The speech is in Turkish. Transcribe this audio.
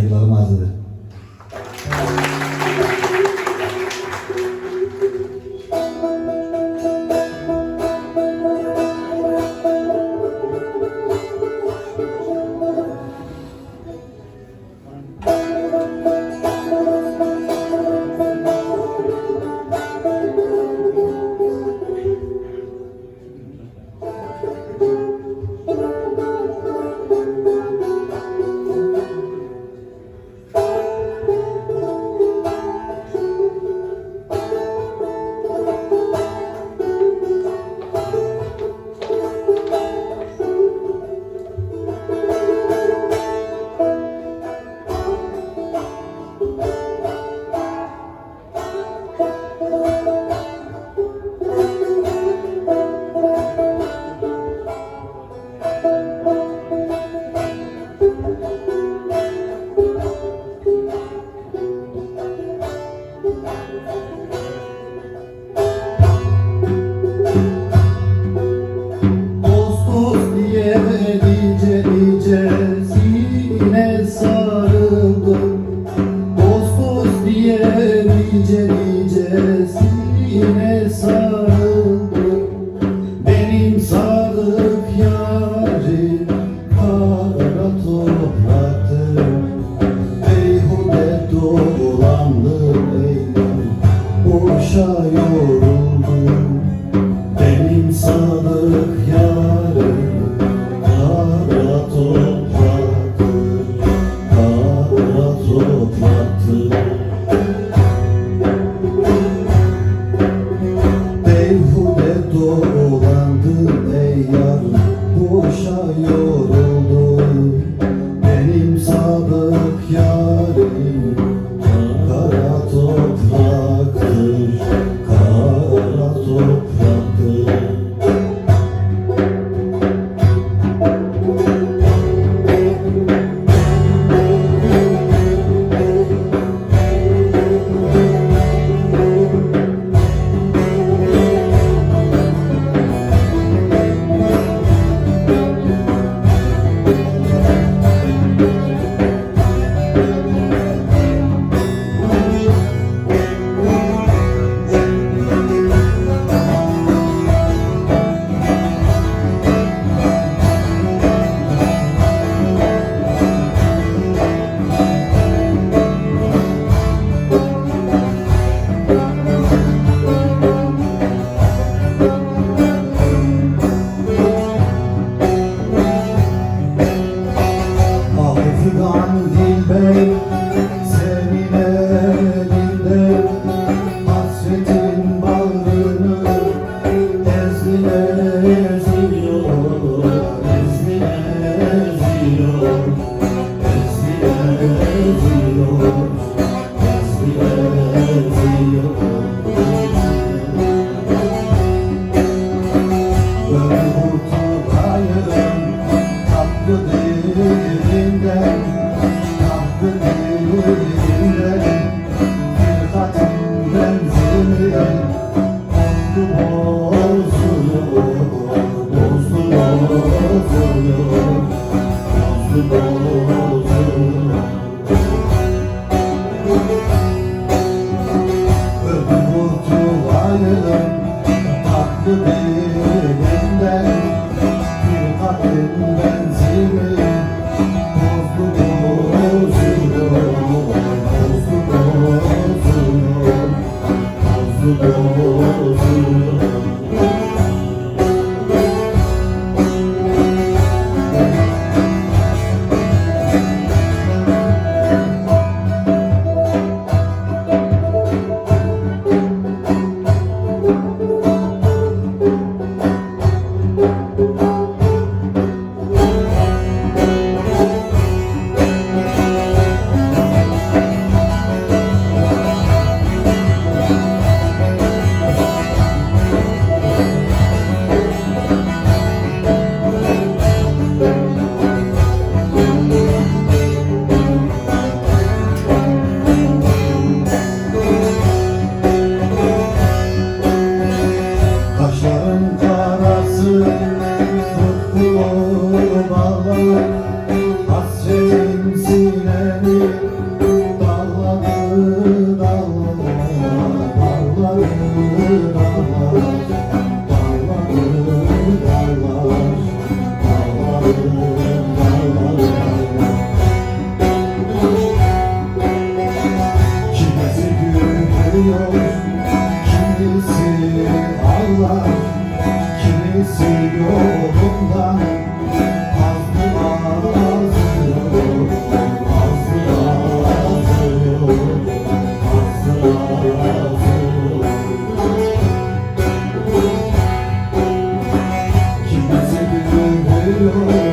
ይላል ማለት ነው። gecesine sarıl dolandı ey yar. kurtulayım Tatlı dilinden Tatlı dilinden seviyor Kimisi Allah Kimisi yolunda. Kimisi gülüyor.